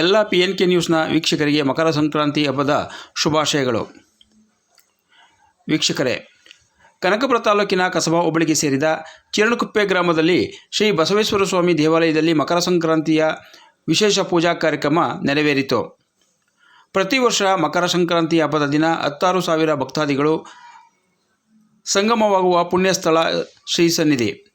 ಎಲ್ಲ P N K ನ್ಯೂಸ್ನ ವೀಕ್ಷಕರಿಗೆ ಮಕರ ಸಂಕ್ರಾಂತಿ ಹಬ್ಬದ ಶುಭಾಶಯಗಳು. ವೀಕ್ಷಕರೇ, ಕನಕಪುರ ತಾಲೂಕಿನ ಕಸಬಾ ಹೋಬಳಿಗೆ ಸೇರಿದ ಚಿರಣಕುಪ್ಪೆ ಗ್ರಾಮದಲ್ಲಿ ಶ್ರೀ ಬಸವೇಶ್ವರ ಸ್ವಾಮಿ ದೇವಾಲಯದಲ್ಲಿ ಮಕರ ಸಂಕ್ರಾಂತಿಯ ವಿಶೇಷ ಪೂಜಾ ಕಾರ್ಯಕ್ರಮ ನೆರವೇರಿತು. ಪ್ರತಿ ವರ್ಷ ಮಕರ ಸಂಕ್ರಾಂತಿ ಹಬ್ಬದ ದಿನ ಹತ್ತಾರು ಸಾವಿರ ಭಕ್ತಾದಿಗಳು ಸಂಗಮವಾಗುವ ಪುಣ್ಯಸ್ಥಳ ಶ್ರೀ ಸನ್ನಿಧಿ.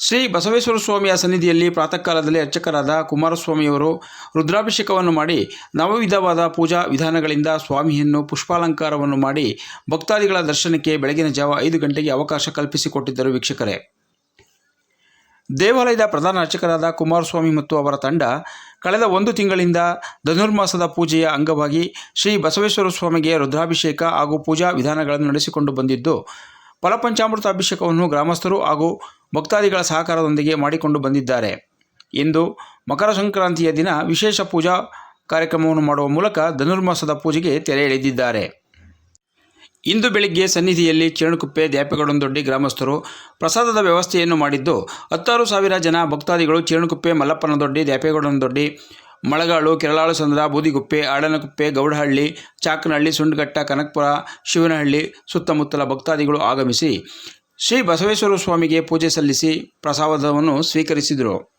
ಶ್ರೀ ಬಸವೇಶ್ವರ ಸ್ವಾಮಿಯ ಸನ್ನಿಧಿಯಲ್ಲಿ ಪ್ರಾತಃ ಕಾಲದಲ್ಲಿ ಅರ್ಚಕರಾದ ಕುಮಾರಸ್ವಾಮಿಯವರು ರುದ್ರಾಭಿಷೇಕವನ್ನು ಮಾಡಿ ನವವಿಧವಾದ ಪೂಜಾ ವಿಧಾನಗಳಿಂದ ಸ್ವಾಮಿಯನ್ನು ಪುಷ್ಪಾಲಂಕಾರವನ್ನು ಮಾಡಿ ಭಕ್ತಾದಿಗಳ ದರ್ಶನಕ್ಕೆ ಬೆಳಗಿನ ಜಾವ ಐದು ಗಂಟೆಗೆ ಅವಕಾಶ ಕಲ್ಪಿಸಿಕೊಟ್ಟಿದ್ದರು ವೀಕ್ಷಕರೇ. ದೇವಾಲಯದ ಪ್ರಧಾನ ಅರ್ಚಕರಾದ ಕುಮಾರಸ್ವಾಮಿ ಮತ್ತು ಅವರ ತಂಡ ಕಳೆದ ಒಂದು ತಿಂಗಳಿಂದ ಧನುರ್ಮಾಸದ ಪೂಜೆಯ ಅಂಗವಾಗಿ ಶ್ರೀ ಬಸವೇಶ್ವರ ಸ್ವಾಮಿಗೆ ರುದ್ರಾಭಿಷೇಕ ಹಾಗೂ ಪೂಜಾ ವಿಧಾನಗಳನ್ನು ನಡೆಸಿಕೊಂಡು ಬಂದಿದ್ದು ಫಲಪಂಚಾಮೃತ ಅಭಿಷೇಕವನ್ನು ಗ್ರಾಮಸ್ಥರು ಹಾಗೂ ಭಕ್ತಾದಿಗಳ ಸಹಕಾರದೊಂದಿಗೆ ಮಾಡಿಕೊಂಡು ಬಂದಿದ್ದಾರೆ. ಇಂದು ಮಕರ ಸಂಕ್ರಾಂತಿಯ ದಿನ ವಿಶೇಷ ಪೂಜಾ ಕಾರ್ಯಕ್ರಮವನ್ನು ಮಾಡುವ ಮೂಲಕ ಧನುರ್ಮಾಸದ ಪೂಜೆಗೆ ತೆರೆ ಎಳೆದಿದ್ದಾರೆ. ಇಂದು ಬೆಳಿಗ್ಗೆ ಸನ್ನಿಧಿಯಲ್ಲಿ ಚಿರಣಕುಪ್ಪೆ ದ್ಯಾಪೆಗಡೊಂದೊಡ್ಡಿ ಗ್ರಾಮಸ್ಥರು ಪ್ರಸಾದದ ವ್ಯವಸ್ಥೆಯನ್ನು ಮಾಡಿದ್ದು, ಹತ್ತಾರು ಸಾವಿರ ಜನ ಭಕ್ತಾದಿಗಳು ಚಿರಣಕುಪ್ಪೆ ಮಲ್ಲಪ್ಪನದೊಡ್ಡಿ, ದ್ಯಾಪೆಗೌಡನದೊಡ್ಡಿ, ಮಳಗಾಳು, ಕೆರಳಾಳು ಸಂದ್ರ, ಬೂದಿಗುಪ್ಪೆ, ಆಡನಕುಪ್ಪೆ, ಗೌಡಹಳ್ಳಿ, ಚಾಕನಹಳ್ಳಿ ಸುಂಡಘಟ್ಟ ಕನಕಪುರ, ಶಿವನಹಳ್ಳಿ ಸುತ್ತಮುತ್ತಲ ಭಕ್ತಾದಿಗಳು ಆಗಮಿಸಿ ಶ್ರೀ ಬಸವೇಶ್ವರ ಸ್ವಾಮಿಗೆ ಪೂಜೆ ಸಲ್ಲಿಸಿ ಪ್ರಸಾದವನ್ನು ಸ್ವೀಕರಿಸಿದರು.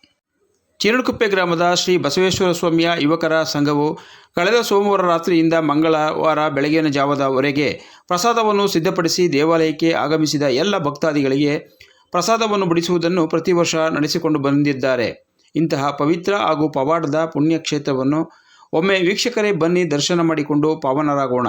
ಚಿರಣಕುಪ್ಪೆ ಗ್ರಾಮದ ಶ್ರೀ ಬಸವೇಶ್ವರ ಸ್ವಾಮಿಯ ಯುವಕರ ಸಂಘವು ಕಳೆದ ಸೋಮವಾರ ರಾತ್ರಿಯಿಂದ ಮಂಗಳವಾರ ಬೆಳಗಿನ ಜಾವದವರೆಗೆ ಪ್ರಸಾದವನ್ನು ಸಿದ್ಧಪಡಿಸಿ ದೇವಾಲಯಕ್ಕೆ ಆಗಮಿಸಿದ ಎಲ್ಲ ಭಕ್ತಾದಿಗಳಿಗೆ ಪ್ರಸಾದವನ್ನು ಬಡಿಸುವುದನ್ನು ಪ್ರತಿ ವರ್ಷ ನಡೆಸಿಕೊಂಡು ಬಂದಿದ್ದಾರೆ. ಇಂತಹ ಪವಿತ್ರ ಹಾಗೂ ಪವಾಡದ ಪುಣ್ಯಕ್ಷೇತ್ರವನ್ನು ಒಮ್ಮೆ ವೀಕ್ಷಕರೇ ಬನ್ನಿ ದರ್ಶನ ಮಾಡಿಕೊಂಡು ಪಾವನರಾಗೋಣ.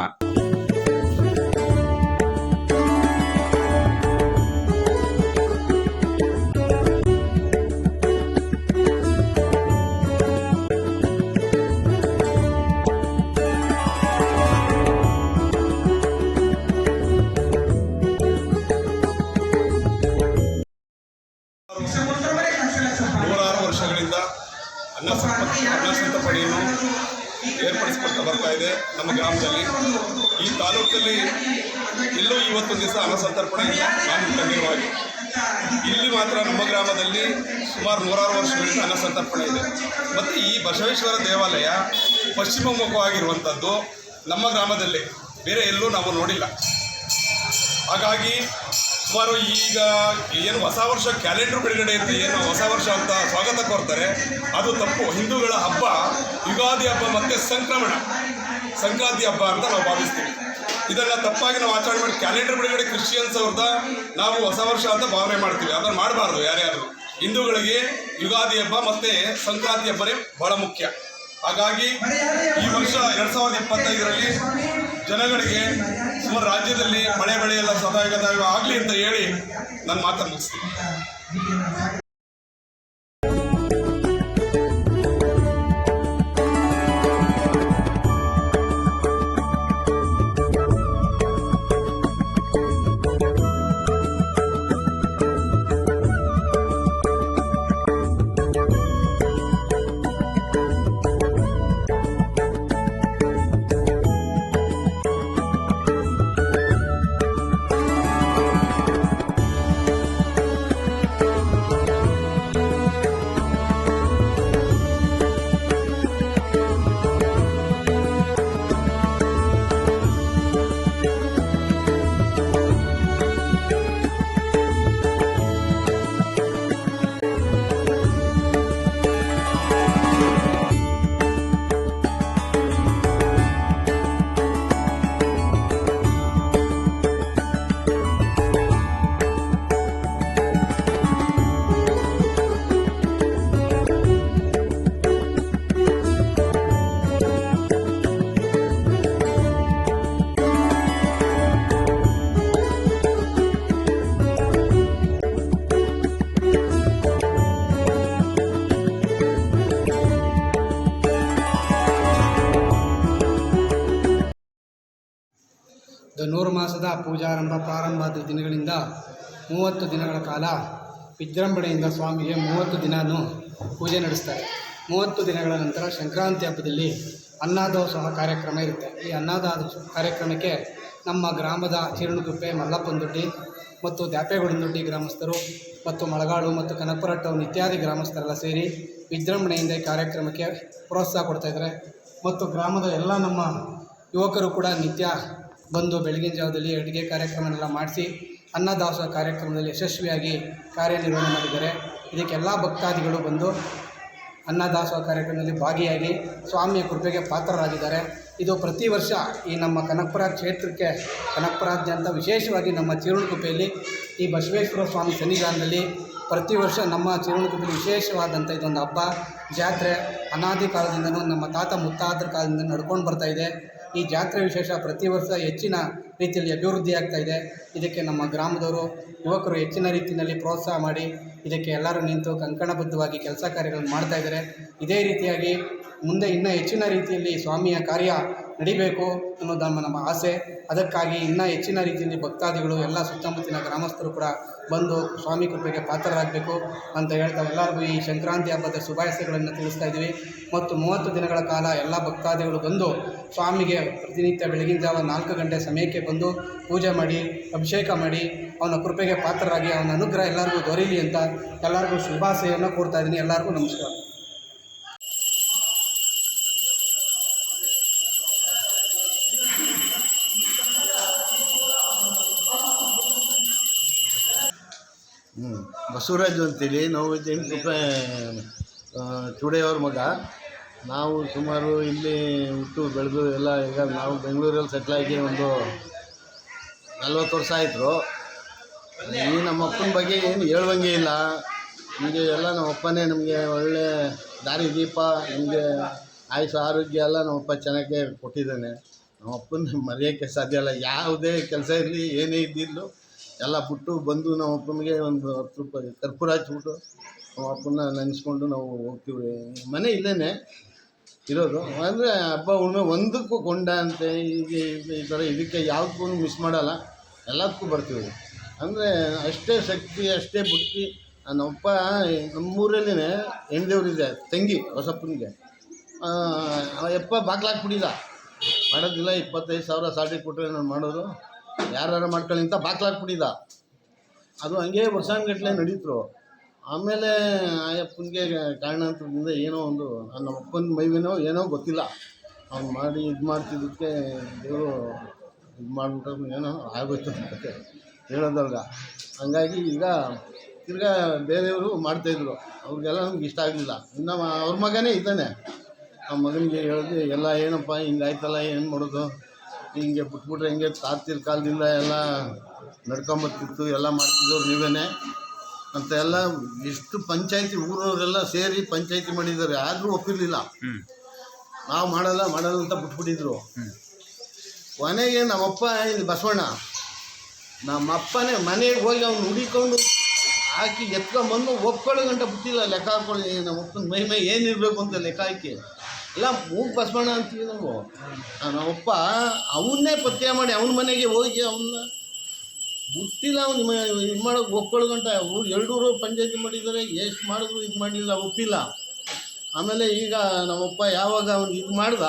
ಎಲ್ಲೂ ಇವತ್ತೊಂದು ದಿವಸ ಅನ್ನ ಸಂತರ್ಪಣೆ ನಾನು ಇಲ್ಲಿ ಮಾತ್ರ ನಮ್ಮ ಗ್ರಾಮದಲ್ಲಿ ಸುಮಾರು ನೂರಾರು ವರ್ಷಗಳಿಂದ ಅನ್ನಸಂತರ್ಪಣೆ ಇದೆ. ಮತ್ತು ಈ ಬಸವೇಶ್ವರ ದೇವಾಲಯ ಪಶ್ಚಿಮ ಮುಖವಾಗಿರುವಂಥದ್ದು ನಮ್ಮ ಗ್ರಾಮದಲ್ಲಿ. ಬೇರೆ ಎಲ್ಲೂ ನಾವು ನೋಡಿಲ್ಲ. ಹಾಗಾಗಿ ಸುಮಾರು ಈಗ ಏನು ಹೊಸ ವರ್ಷ ಕ್ಯಾಲೆಂಡರ್ ಬಿಡುಗಡೆ ಅಂತ ಏನು ಹೊಸ ವರ್ಷ ಅಂತ ಸ್ವಾಗತ ಕೋರ್ತಾರೆ ಅದು ತಪ್ಪು. ಹಿಂದೂಗಳ ಹಬ್ಬ ಯುಗಾದಿ ಹಬ್ಬ ಮತ್ತು ಸಂಕ್ರಮಣ. ಸಂಕ್ರಾಂತಿ ಹಬ್ಬ ಅಂತ ನಾವು ಭಾವಿಸ್ತೀವಿ. ಇದನ್ನು ತಪ್ಪಾಗಿ ನಾವು ಆಚರಣೆ ಮಾಡಿ ಕ್ಯಾಲೆಂಡರ್ ಬಿಡುಗಡೆ ಕ್ರಿಶ್ಚಿಯನ್ಸ್ ಅವ್ರದ್ದ ನಾವು ಹೊಸ ವರ್ಷ ಅಂತ ಭಾವನೆ ಮಾಡ್ತೀವಿ. ಅದನ್ನು ಮಾಡಬಾರ್ದು ಯಾರ್ಯಾರು. ಹಿಂದೂಗಳಿಗೆ ಯುಗಾದಿ ಹಬ್ಬ ಮತ್ತೆ ಸಂಕ್ರಾಂತಿ ಹಬ್ಬನೇ ಬಹಳ ಮುಖ್ಯ. ಹಾಗಾಗಿ ಈ ವರ್ಷ ಎರಡ್ ಸಾವಿರದ ಇಪ್ಪತ್ತೈದರಲ್ಲಿ ಜನಗಳಿಗೆ ಸುಮಾರು ರಾಜ್ಯದಲ್ಲಿ ಮಳೆ ಬೆಳೆ ಎಲ್ಲ ಸದಾಯ ಆಗಲಿ ಅಂತ ಹೇಳಿ ನನ್ನ ಮಾತನ್ನು ಮುಗಿಸ್ತೀನಿ. ಧನುರ್ಮಾಸದ ಪೂಜಾರಂಭ ಪ್ರಾರಂಭದ ದಿನಗಳಿಂದ ಮೂವತ್ತು ದಿನಗಳ ಕಾಲ ವಿಜೃಂಭಣೆಯಿಂದ ಸ್ವಾಮಿಗೆ ಮೂವತ್ತು ದಿನವೂ ಪೂಜೆ ನಡೆಸ್ತಾರೆ. ಮೂವತ್ತು ದಿನಗಳ ನಂತರ ಸಂಕ್ರಾಂತಿ ಹಬ್ಬದಲ್ಲಿ ಅನ್ನದಾಸೋಹ ಕಾರ್ಯಕ್ರಮ ಇರುತ್ತೆ. ಈ ಅನ್ನದ ಕಾರ್ಯಕ್ರಮಕ್ಕೆ ನಮ್ಮ ಗ್ರಾಮದ ಚೀರಣಗುಪ್ಪೆ ಮಲ್ಲಪ್ಪಂದೊಡ್ಡಿ ಮತ್ತು ದ್ಯಾಪೇಗೌಡನದೊಡ್ಡಿ ಗ್ರಾಮಸ್ಥರು ಮತ್ತು ಮಳಗಾಡು ಮತ್ತು ಕನಕಪುರ ಇತ್ಯಾದಿ ಗ್ರಾಮಸ್ಥರೆಲ್ಲ ಸೇರಿ ವಿಜೃಂಭಣೆಯಿಂದ ಈ ಕಾರ್ಯಕ್ರಮಕ್ಕೆ ಪ್ರೋತ್ಸಾಹ ಕೊಡ್ತಾಯಿದ್ದಾರೆ ಮತ್ತು ಗ್ರಾಮದ ಎಲ್ಲ ನಮ್ಮ ಯುವಕರು ಕೂಡ ನಿತ್ಯ ಬಂದು ಬೆಳಗಿನ ಜಾವದಲ್ಲಿ ಅಡುಗೆ ಕಾರ್ಯಕ್ರಮನೆಲ್ಲ ಮಾಡಿಸಿ ಅನ್ನದಾಸೋಹ ಕಾರ್ಯಕ್ರಮದಲ್ಲಿ ಯಶಸ್ವಿಯಾಗಿ ಕಾರ್ಯನಿರ್ವಹಣೆ ಮಾಡಿದ್ದಾರೆ. ಇದಕ್ಕೆಲ್ಲ ಭಕ್ತಾದಿಗಳು ಬಂದು ಅನ್ನದಾಸೋಹ ಕಾರ್ಯಕ್ರಮದಲ್ಲಿ ಭಾಗಿಯಾಗಿ ಸ್ವಾಮಿಯ ಕೃಪೆಗೆ ಪಾತ್ರರಾಗಿದ್ದಾರೆ. ಇದು ಪ್ರತಿ ವರ್ಷ ಈ ನಮ್ಮ ಕನಕಪುರ ಕ್ಷೇತ್ರಕ್ಕೆ, ಕನಕಪುರಾದ್ಯಂತ ವಿಶೇಷವಾಗಿ ನಮ್ಮ ಚಿರುಣಕುಪ್ಪೆಯಲ್ಲಿ ಈ ಬಸವೇಶ್ವರ ಸ್ವಾಮಿ ಸನ್ನಿಧಾನದಲ್ಲಿ ಪ್ರತಿ ವರ್ಷ ನಮ್ಮ ಚಿರುಣಕುಪ್ಪೆಯಲ್ಲಿ ವಿಶೇಷವಾದಂಥ ಇದೊಂದು ಹಬ್ಬ. ಜಾತ್ರೆ ಅನಾದಿ ಕಾಲದಿಂದನೂ ನಮ್ಮ ತಾತ ಮುತ್ತಾತರ ಕಾಲದಿಂದ ನಡ್ಕೊಂಡು ಬರ್ತಾ ಇದೆ. ಈ ಜಾತ್ರೆ ವಿಶೇಷ ಪ್ರತಿ ವರ್ಷ ಹೆಚ್ಚಿನ ರೀತಿಯಲ್ಲಿ ಅಭಿವೃದ್ಧಿ ಆಗ್ತಾ ಇದೆ. ಇದಕ್ಕೆ ನಮ್ಮ ಗ್ರಾಮದವರು, ಯುವಕರು ಹೆಚ್ಚಿನ ರೀತಿಯಲ್ಲಿ ಪ್ರೋತ್ಸಾಹ ಮಾಡಿ, ಇದಕ್ಕೆ ಎಲ್ಲರೂ ನಿಂತು ಕಂಕಣಬದ್ಧವಾಗಿ ಕೆಲಸ ಕಾರ್ಯಗಳನ್ನು ಮಾಡ್ತಾ ಇದ್ದಾರೆ. ಇದೇ ರೀತಿಯಾಗಿ ಮುಂದೆ ಇನ್ನೂ ಹೆಚ್ಚಿನ ರೀತಿಯಲ್ಲಿ ಸ್ವಾಮಿಯ ಕಾರ್ಯ ನಡಿಬೇಕು ಅನ್ನೋದು ನಮ್ಮ ನಮ್ಮ ಆಸೆ. ಅದಕ್ಕಾಗಿ ಇನ್ನೂ ಹೆಚ್ಚಿನ ರೀತಿಯಲ್ಲಿ ಭಕ್ತಾದಿಗಳು, ಎಲ್ಲ ಸುತ್ತಮುತ್ತಲಿನ ಗ್ರಾಮಸ್ಥರು ಕೂಡ ಬಂದು ಸ್ವಾಮಿ ಕೃಪೆಗೆ ಪಾತ್ರರಾಗಬೇಕು ಅಂತ ಹೇಳ್ತಾ ಎಲ್ಲರಿಗೂ ಈ ಸಂಕ್ರಾಂತಿ ಹಬ್ಬದ ಶುಭಾಶಯಗಳನ್ನು ತಿಳಿಸ್ತಾ ಇದ್ದೀವಿ. ಮತ್ತು ಮೂವತ್ತು ದಿನಗಳ ಕಾಲ ಎಲ್ಲ ಭಕ್ತಾದಿಗಳು ಬಂದು ಸ್ವಾಮಿಗೆ ಪ್ರತಿನಿತ್ಯ ಬೆಳಗಿನ ಜಾವ ನಾಲ್ಕು ಗಂಟೆ ಸಮಯಕ್ಕೆ ಬಂದು ಪೂಜೆ ಮಾಡಿ, ಅಭಿಷೇಕ ಮಾಡಿ, ಅವನ ಕೃಪೆಗೆ ಪಾತ್ರರಾಗಿ, ಅವನ ಅನುಗ್ರಹ ಎಲ್ಲರಿಗೂ ದೊರೀಲಿ ಅಂತ ಎಲ್ಲರಿಗೂ ಶುಭಾಶಯವನ್ನು ಕೋರ್ತಾ ಇದ್ದೀನಿ. ಎಲ್ಲರಿಗೂ ನಮಸ್ಕಾರ. ಬಸವರಾಜು ಅಂತೇಳಿ ನಾವು ರೂಪಾಯಿ ಚೂಡೆಯವ್ರ ಮಗ. ನಾವು ಸುಮಾರು ಇಲ್ಲಿ ಹುಟ್ಟು, ಬೆಳೆದು ಎಲ್ಲ ಈಗ ನಾವು ಬೆಂಗಳೂರಲ್ಲಿ ಸೆಟ್ಲಾಗಿ ಒಂದು ನಲ್ವತ್ತು ವರ್ಷ ಆಯಿತು. ಈ ನಮ್ಮ ಅಪ್ಪನ ಬಗ್ಗೆ ಏನು ಹೇಳುವಂಗೆ ಇಲ್ಲ. ನಮಗೆ ಎಲ್ಲ ನಮ್ಮ ಅಪ್ಪನೇ ನಮಗೆ ಒಳ್ಳೆ ದಾರಿ ದೀಪ, ನಮಗೆ ಆಯುಷ, ಆರೋಗ್ಯ ಎಲ್ಲ ನಮ್ಮ ಅಪ್ಪ ಚೆನ್ನಾಗೇ ಕೊಟ್ಟಿದ್ದಾನೆ. ನಮ್ಮ ಅಪ್ಪನ ಮರೆಯೋಕ್ಕೆ ಸಾಧ್ಯ ಇಲ್ಲ. ಯಾವುದೇ ಕೆಲಸ ಇರಲಿ, ಏನೇ ಇದ್ದಿರಲು ಎಲ್ಲ ಬಿಟ್ಟು ಬಂದು ನಮ್ಮ ಅಪ್ಪನಿಗೆ ಒಂದು ಹತ್ತು ರೂಪಾಯಿ ಕರ್ಪೂರ ಹಚ್ಬಿಟ್ಟು ನಮ್ಮ ಅಪ್ಪನ ನೆನೆಸ್ಕೊಂಡು ನಾವು ಹೋಗ್ತೀವಿ. ಮನೆ ಇಲ್ಲೇ ಇರೋದು. ಅಂದರೆ ಹಬ್ಬ ಹುಣ್ಣಿಮೆ ಒಂದಕ್ಕೂ ಕೊಂಡ ಅಂತೆ ಹೀಗೆ ಇದು ಈ ಥರ ಇದಕ್ಕೆ ಯಾವುದಕ್ಕೂ ಮಿಸ್ ಮಾಡೋಲ್ಲ. ಎಲ್ಲದಕ್ಕೂ ಬರ್ತೀವಿ. ಅಂದರೆ ಅಷ್ಟೇ ಶಕ್ತಿ, ಅಷ್ಟೇ ಬುದ್ಧಿ. ನಮ್ಮಪ್ಪ, ನಮ್ಮೂರಲ್ಲಿನೇ ಹೆಣ್ದೇವ್ರಿದೆ, ತಂಗಿ ಹೊಸಪ್ಪನಿಗೆ. ಯಪ್ಪ ಬಾಗ್ಲಾಕ್ಬಿಟ್ಟಿದ್ದ ಮಾಡೋದಿಲ್ಲ, ಇಪ್ಪತ್ತೈದು ಸಾವಿರ ಸಾಟಿ ಕೊಟ್ಟರೆ ನಾನು ಮಾಡೋದು. ಯಾರು ಮಾಡ್ಕೊಳ್ಳಿ ಅಂತ ಬಾಕ್ಲಾಕ್ಬಿಟ್ಟಿದ್ದ ಅದು ಹಂಗೆ ವರ್ಷಾನುಗಟ್ಲೆ ನಡೀತರು. ಆಮೇಲೆ ಆ ಕಾರಣಾಂತರದಿಂದ ಏನೋ ಒಂದು ನನ್ನ ಅಪ್ಪನ ಮೈವೇನೋ ಏನೋ ಗೊತ್ತಿಲ್ಲ. ಅವ್ನು ಮಾಡಿ ಇದು ಮಾಡ್ತಿದ್ದಕ್ಕೆ ದೇವರು ಇದು ಮಾಡಿಬಿಟ್ಟು ಏನೋ ಆಗೋಯ್ತು ಅಂತ ಹೇಳೋದಲ್ಗ. ಹಂಗಾಗಿ ಈಗ ತಿರ್ಗಾ ಬೇರೆಯವರು ಮಾಡ್ತಾಯಿದ್ರು. ಅವ್ರಿಗೆಲ್ಲ ನಮ್ಗೆ ಇಷ್ಟ ಆಗಲಿಲ್ಲ. ಇನ್ನು ಅವ್ರ ಮಗನೇ ಇದ್ದಾನೆ. ಆ ಮಗನಿಗೆ ಹೇಳಿದ್ವಿ, ಎಲ್ಲ ಏನಪ್ಪ ಹಿಂಗಾಯ್ತಲ್ಲ, ಏನು ಮಾಡೋದು? ಹಿಂಗೆ ಬಿಟ್ಬಿಟ್ರೆ ಹಿಂಗೆ ತಾತಿರ ಕಾಲದಿಂದ ಎಲ್ಲ ನಡ್ಕೊಂಬರ್ತಿತ್ತು ಎಲ್ಲ ಮಾಡ್ತಿದ್ದವ್ರು ನೀವೇ ಅಂತ ಎಲ್ಲ ಎಷ್ಟು ಪಂಚಾಯತಿ ಊರವರೆಲ್ಲ ಸೇರಿ ಪಂಚಾಯತಿ ಮಾಡಿದ್ದಾರೆ ಆದರೂ ಒಪ್ಪಿರಲಿಲ್ಲ. ನಾವು ಮಾಡಲ್ಲ ಮಾಡಲ್ಲ ಅಂತ ಬಿಟ್ಬಿಟ್ಟಿದ್ರು. ಕೊನೆಗೆ ನಮ್ಮಪ್ಪ ಇಲ್ಲಿ ಬಸವಣ್ಣ ನಮ್ಮಪ್ಪನೇ ಮನೆಗೆ ಹೋಗಿ ಅವ್ನು ಹುಡಿಕೊಂಡು ಹಾಕಿ ಎತ್ಕೊಂಡ್ಬಂದು ಒಪ್ಕೊಳ್ಳೋ ಗಂಟ ಬಿಟ್ಟಿಲ್ಲ ಲೆಕ್ಕ ಹಾಕೊಳ್ಳಿ ನಮ್ಮಪ್ಪನ ಮೈ ಮೈ ಏನಿರಬೇಕು ಅಂತ ಲೆಕ್ಕ ಹಾಕಿ. ಎಲ್ಲ ಮೂಗು ಬಸವಣ್ಣ ಅಂತೀವಿ ನಾವು. ನಮ್ಮಪ್ಪ ಅವನ್ನೇ ಪತ್ತೆ ಮಾಡಿ ಅವನ ಮನೆಗೆ ಹೋಗಿ ಅವನ್ನ ಮುಟ್ಟಿಲ್ಲ ಅವ್ನು ಇದು ಮಾಡೋಕೆ ಒಪ್ಕೊಳ್ಗಂಟ ಊರು ಎರಡೂರು ಪಂಚಾಯತಿ ಮಾಡಿದ್ದಾರೆ ಎಷ್ಟು ಮಾಡಿದ್ರು ಇದು ಮಾಡಲಿಲ್ಲ ಒಪ್ಪಿಲ್ಲ. ಆಮೇಲೆ ಈಗ ನಮ್ಮಪ್ಪ ಯಾವಾಗ ಅವ್ನು ಇದು ಮಾಡ್ದ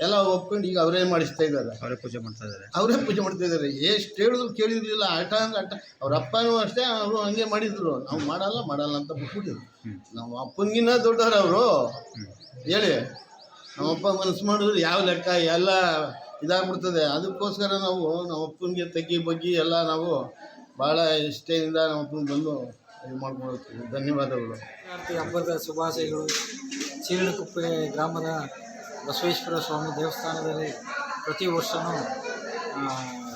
ಎಲ್ಲ ಒಪ್ಕೊಂಡು ಈಗ ಅವರೇ ಮಾಡಿಸ್ತಾ ಇದ್ದಾರೆ. ಅವರೇ ಪೂಜೆ ಮಾಡ್ತಾ ಇದ್ದಾರೆ. ಅವರೇ ಪೂಜೆ ಮಾಡ್ತಾ ಇದ್ದಾರೆ. ಎಷ್ಟು ಹೇಳಿದ್ರು ಕೇಳಿದಿರಲಿಲ್ಲ ಆಟ ಅಂದ್ರೆ ಆಟ. ಅವ್ರ ಅಪ್ಪನೂ ಅಷ್ಟೇ ಅವರು ಹಂಗೆ ಮಾಡಿದ್ರು. ನಾವು ಮಾಡಲ್ಲ ಮಾಡಲ್ಲ ಅಂತ ಬಿಟ್ಬಿಟ್ಟಿದ್ರು. ನಮ್ಮ ಅಪ್ಪನಿಗಿನ್ನ ದೊಡ್ಡವ್ರು ಅವರು. ಹೇಳಿ. ನಮ್ಮಪ್ಪ ಮನಸ್ಸು ಮಾಡಿದ್ರೆ ಯಾವ ಲೆಕ್ಕ ಎಲ್ಲ ಇದಾಗ್ಬಿಡ್ತದೆ. ಅದಕ್ಕೋಸ್ಕರ ನಾವು ನಮ್ಮಪ್ಪನಿಗೆ ತಗ್ಗಿ ಬಗ್ಗಿ ಎಲ್ಲ ನಾವು ಭಾಳ ಇಷ್ಟೆಯಿಂದ ನಮ್ಮಪ್ಪನ ಬಂದು ಇದು ಮಾಡ್ಕೊಳ್ತೀವಿ. ಧನ್ಯವಾದಗಳು. ಹಬ್ಬದ ಶುಭಾಶಯಗಳು. ಚೀರಳಕುಪ್ಪೆ ಗ್ರಾಮದ ಬಸವೇಶ್ವರ ಸ್ವಾಮಿ ದೇವಸ್ಥಾನದಲ್ಲಿ ಪ್ರತಿ ವರ್ಷವೂ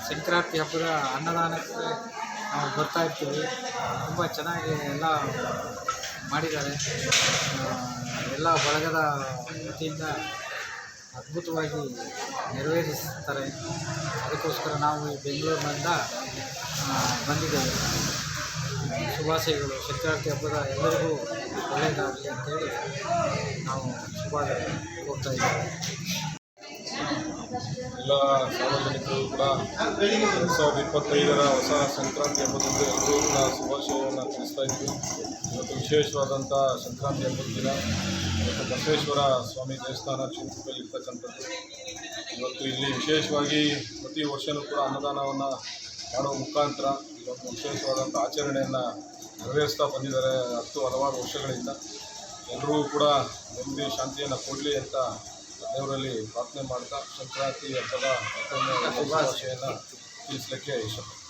ಸಂಕ್ರಾಂತಿ ಹಬ್ಬದ ಅನ್ನದಾನಕ್ಕೆ ನಾವು ಬರ್ತಾ ಇರ್ತೀವಿ. ತುಂಬ ಚೆನ್ನಾಗಿ ಎಲ್ಲ ಮಾಡಿದ್ದಾರೆ. ಎಲ್ಲ ಬಳಗದ ವತಿಯಿಂದ ಅದ್ಭುತವಾಗಿ ನೆರವೇರಿಸ್ತಾರೆ ಅದಕ್ಕೋಸ್ಕರ ನಾವು ಈ ಬೆಂಗಳೂರಿನಿಂದ ಬಂದಿದ್ದೇವೆ. ಶುಭಾಶಯಗಳು. ಸಂಕ್ರಾಂತಿ ಹಬ್ಬದ ಎಲ್ಲರಿಗೂ ಒಳ್ಳೆಯದಾಗಲಿ ಅಂತೇಳಿ ನಾವು ಶುಭಾಶಯ ಹೋಗ್ತಾ ಇದ್ದೇವೆ. ಎಲ್ಲ ಸಾರ್ವಜನಿಕರು ಕೂಡ ಎರಡು ಸಾವಿರದ ಇಪ್ಪತ್ತೈದರ ಹೊಸ ಸಂಕ್ರಾಂತಿ ಹಬ್ಬದಂದು ಎಲ್ಲರೂ ಕೂಡ ಶುಭಾಶಯವನ್ನು ತಿಳಿಸ್ತಾ ಇದ್ವಿ. ಇವತ್ತು ವಿಶೇಷವಾದಂಥ ಸಂಕ್ರಾಂತಿ ಹಬ್ಬದ ದಿನ. ಇವತ್ತು ಬಸವೇಶ್ವರ ಸ್ವಾಮಿ ದೇವಸ್ಥಾನ ಚಿಂತದಲ್ಲಿ ಇರ್ತಕ್ಕಂಥದ್ದು. ಇವತ್ತು ಇಲ್ಲಿ ವಿಶೇಷವಾಗಿ ಪ್ರತಿ ವರ್ಷವೂ ಕೂಡ ಅನ್ನದಾನವನ್ನು ಮಾಡುವ ಮುಖಾಂತರ ಇವತ್ತು ವಿಶೇಷವಾದಂಥ ಆಚರಣೆಯನ್ನು ನೆರವೇರಿಸ್ತಾ ಬಂದಿದ್ದಾರೆ ಹತ್ತು ಹಲವಾರು ವರ್ಷಗಳಿಂದ. ಎಲ್ಲರೂ ಕೂಡ ನೆಮ್ಮದಿ, ಶಾಂತಿಯನ್ನು ಕೊಡಲಿ ಅಂತ ದೇವರಲ್ಲಿ ಪ್ರಾರ್ಥನೆ ಮಾಡ್ತಾ ಸಂಕ್ರಾಂತಿ ಹಬ್ಬದ ಶುಭಾಶಯನ್ನು ತಿಳಿಸ್ಲಿಕ್ಕೆ ಇಷ್ಟಪಡ್ತೀನಿ.